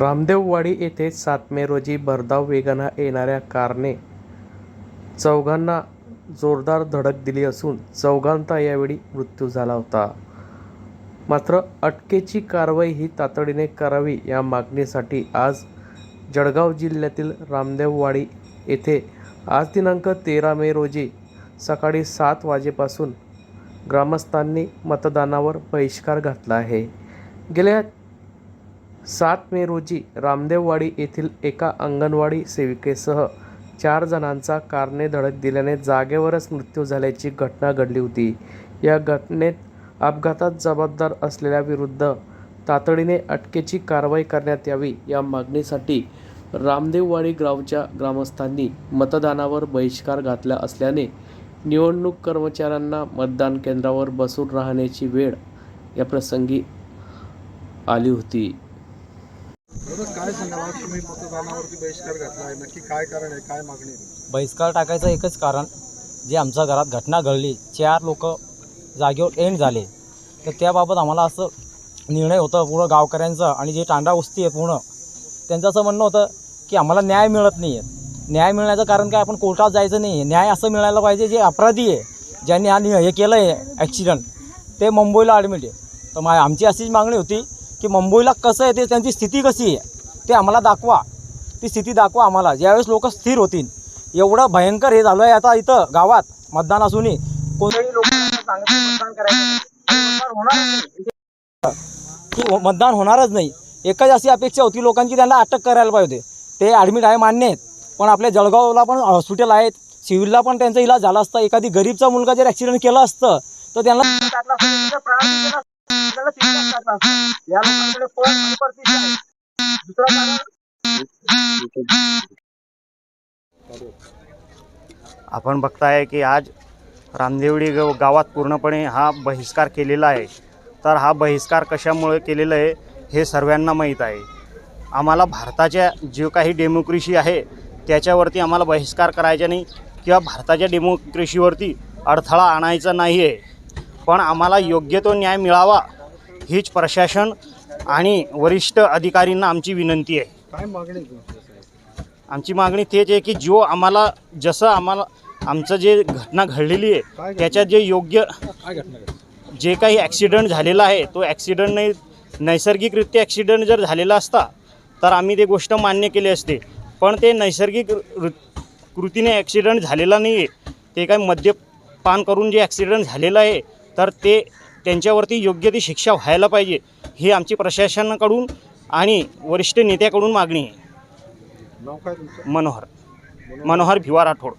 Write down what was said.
रामदेववाडी येथे सात मे रोजी भरधाव वेगानं येणाऱ्या कारने चौघांना जोरदार धडक दिली असून चौघांचा यावेळी मृत्यू झाला होता. मात्र अटकेची कारवाई ही तातडीने करावी या मागणीसाठी आज जळगाव जिल्ह्यातील रामदेववाडी येथे आज दिनांक तेरा मे रोजी सकाळी सात वाजेपासून ग्रामस्थांनी मतदानावर बहिष्कार घातला आहे. गेल्या सात मे रोजी रामदेववाडी येथील एका अंगणवाडी सेविकेसह चार जणांचा कारने धडक दिल्याने जागेवरच मृत्यू झाल्याची घटना घडली होती. या घटनेत अपघातात जबाबदार असलेल्या विरुद्ध तातडीने अटकेची कारवाई करण्यात यावी या मागणीसाठी रामदेववाडी गावच्या ग्रामस्थांनी मतदानावर बहिष्कार घातला असल्याने निवडणूक कर्मचाऱ्यांना मतदान केंद्रावर बसून राहण्याची वेळ या प्रसंगी आली होती. काय सांगाल तुम्ही मतदानावरती बहिष्कार घातला आहे. नक्की काय कारण आहे? काय मागणी बहिष्कार टाकायचं एकच कारण जे आमच्या घरात घटना घडली चार लोक जागेवर एंड झाले. तर त्याबाबत आम्हाला असं निर्णय होतं पूर्ण गावकऱ्यांचं आणि जे तांडा वस्ती आहे पूर्ण त्यांचं असं म्हणणं होतं की आम्हाला न्याय मिळत नाही आहे न्याय मिळण्याचं कारण काय? आपण कोर्टात जायचं नाही आहे न्याय असं मिळायला पाहिजे जे अपराधी आहे ज्यांनी हा हे केलं आहे ॲक्सिडंट ते मुंबईला ॲडमिट आहे. तर मा आमची अशीच मागणी होती की मुंबईला कसं आहे ते त्यांची स्थिती कशी आहे ते आम्हाला दाखवा. ती स्थिती दाखवा आम्हाला. ज्यावेळेस लोक स्थिर होतील एवढं भयंकर हे झालं आहे आता इथं गावात मतदान असूनही. कोणत्याही लोकांना मतदान करायचं होणारच नाही. की मतदान होणारच नाही. एकच अशी अपेक्षा होती लोकांची त्यांना अटक करायला पाहिजे. ते ॲडमिट आहे मान्य आहेत. पण आपल्या जळगावला पण हॉस्पिटल आहेत. सिव्हिलला पण त्यांचा इलाज झाला असता. एखादी गरीबचा मुलगा जर ॲक्सिडेंट केला असतं तर त्यांना या लोकांकडे आणि आहे. दुसरं कारण? आपण बघताय की आज रामदेवडी ग गावात पूर्णपणे हा बहिष्कार केलेला आहे. तर हा बहिष्कार कशामुळे केलेला आहे हे सर्वांना माहीत आहे. आम्हाला भारताच्या जे काही डेमोक्रेसी आहे त्याच्यावरती आम्हाला बहिष्कार करायचा नाही किंवा भारताच्या डेमोक्रेसीवरती अडथळा आणायचा नाही आहे पण आम्हाला योग्य तो न्याय मिळावा हीच प्रशासन आणि वरिष्ठ अधिकारींना आमची विनंती आहे काय मागणी? आमची मागणी तेच आहे की जो आम्हाला जसं आम्हाला आमचं जे घटना घडलेली आहे? त्याच्यात जे योग्य? जे काही ॲक्सिडेंट झालेला आहे तो ॲक्सिडेंट नाही नैसर्गिकरित्या ॲक्सिडेंट जर झालेला असता तर आम्ही ते गोष्ट मान्य केली असते पण ते नैसर्गिक कृतीने ॲक्सिडेंट झालेला नाही आहे ते काय मद्यपान करून जे ॲक्सिडेंट झालेलं आहे तर ते त्यांच्यावरती योग्य ती शिक्षा व्हायला पाहिजे ही आमची प्रशासनाकडून आणि वरिष्ठ नेत्याकडून मागणी आहे. मनोहर. मनोहर भिवा राठोड.